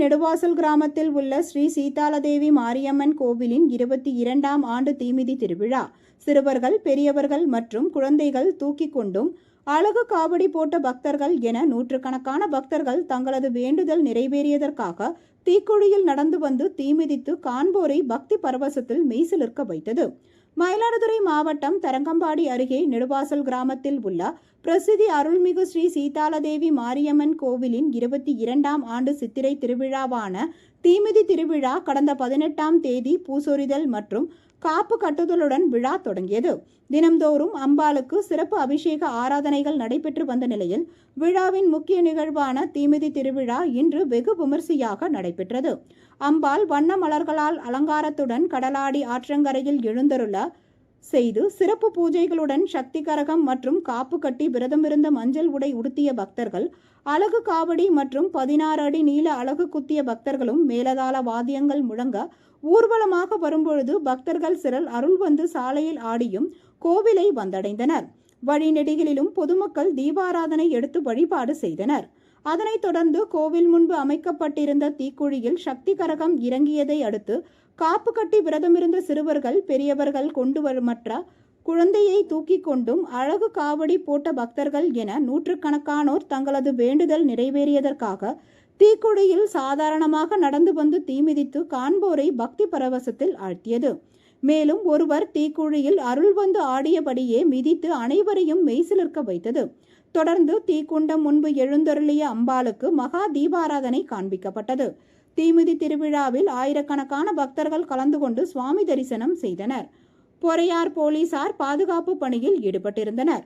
நெடுவாசல் கிராமத்தில் உள்ள ஸ்ரீ சீதாலதேவி மாரியம்மன் கோவிலின் இருபத்தி இரண்டாம் ஆண்டு தீமிதி திருவிழா. சிறுவர்கள் பெரியவர்கள் மற்றும் குழந்தைகள் தூக்கி கொண்டும் அழகு காவடி போட்ட பக்தர்கள் என நூற்றுக்கணக்கான பக்தர்கள் தங்களது வேண்டுதல் நிறைவேறியதற்காக தீக்குழியில் நடந்து வந்து தீமிதித்து காண்போரை பக்தி பரவசத்தில் மெய்சிலிருக்க வைத்தது. மயிலாடுதுறை மாவட்டம் தரங்கம்பாடி அருகே நெடுவாசல் கிராமத்தில் உள்ள பிரசித்தி அருள்மிகு ஸ்ரீ சீதாலதேவி மாரியம்மன் கோவிலின் இருபத்தி இரண்டாம் ஆண்டு சித்திரை திருவிழாவான தீமிதி திருவிழா கடந்த பதினெட்டாம் தேதி பூசொரிதல் மற்றும் காப்பு கட்டுதலுடன் விழா தொடங்கியது. தினம்தோறும் அம்பாளுக்கு சிறப்பு அபிஷேக ஆராதனைகள் நடைபெற்று வந்த நிலையில் விழாவின் முக்கிய நிகழ்வான தீமிதி திருவிழா இன்று வெகு விமர்சையாக நடைபெற்றது. அம்பாள் வண்ண மலர்களால் அலங்காரத்துடன் கடலாடி ஆற்றங்கரையில் எழுந்தருள செய்து சிறப்பு பூஜைகளுடன் சக்தி கரகம் மற்றும் காப்பு கட்டி விரதமிருந்த மஞ்சள் உடை உடுத்திய பக்தர்கள் அழகு காவடி மற்றும் பதினாறு அடி நீள அழகு குத்திய பக்தர்களும் மேலதாள வாத்தியங்கள் முழங்க ஊர்வலமாக வரும்பொழுது பக்தர்கள் சிலர் அருள் வந்து சாலையில் ஆடியும் கோவிலை வந்தடைந்தனர். வழிநெடுகிலும் பொதுமக்கள் தீபாராதனை எடுத்து வழிபாடு செய்தனர். அதனைத் தொடர்ந்து கோவில் முன்பு அமைக்கப்பட்டிருந்த தீக்குழியில் சக்தி கரகம் இறங்கியதை அடுத்து காப்பு கட்டி விரதமிருந்த சிறுவர்கள் பெரியவர்கள் கொண்டு வருமற்ற குழந்தையை தூக்கி கொண்டும் அழகு காவடி போட்ட பக்தர்கள் என நூற்றுக்கணக்கானோர் தங்களது வேண்டுதல் நிறைவேறியதற்காக தீக்குழியில் சாதாரணமாக நடந்து வந்து தீமிதித்து காண்போரை பக்தி பரவசத்தில் ஆழ்த்தியது. மேலும் ஒருவர் தீக்குழியில் அருள் வந்து ஆடியபடியே மிதித்து அனைவரையும் மெய்சிலிருக்க வைத்தது. தொடர்ந்து தீக்குண்டம் முன்பு எழுந்தருளிய அம்பாளுக்கு மகா தீபாராதனை காண்பிக்கப்பட்டது. தீமிதி திருவிழாவில் ஆயிரக்கணக்கான பக்தர்கள் கலந்து கொண்டு சுவாமி தரிசனம் செய்தனர். பொறையார் போலீசார் பாதுகாப்பு பணியில் ஈடுபட்டிருந்தனர்.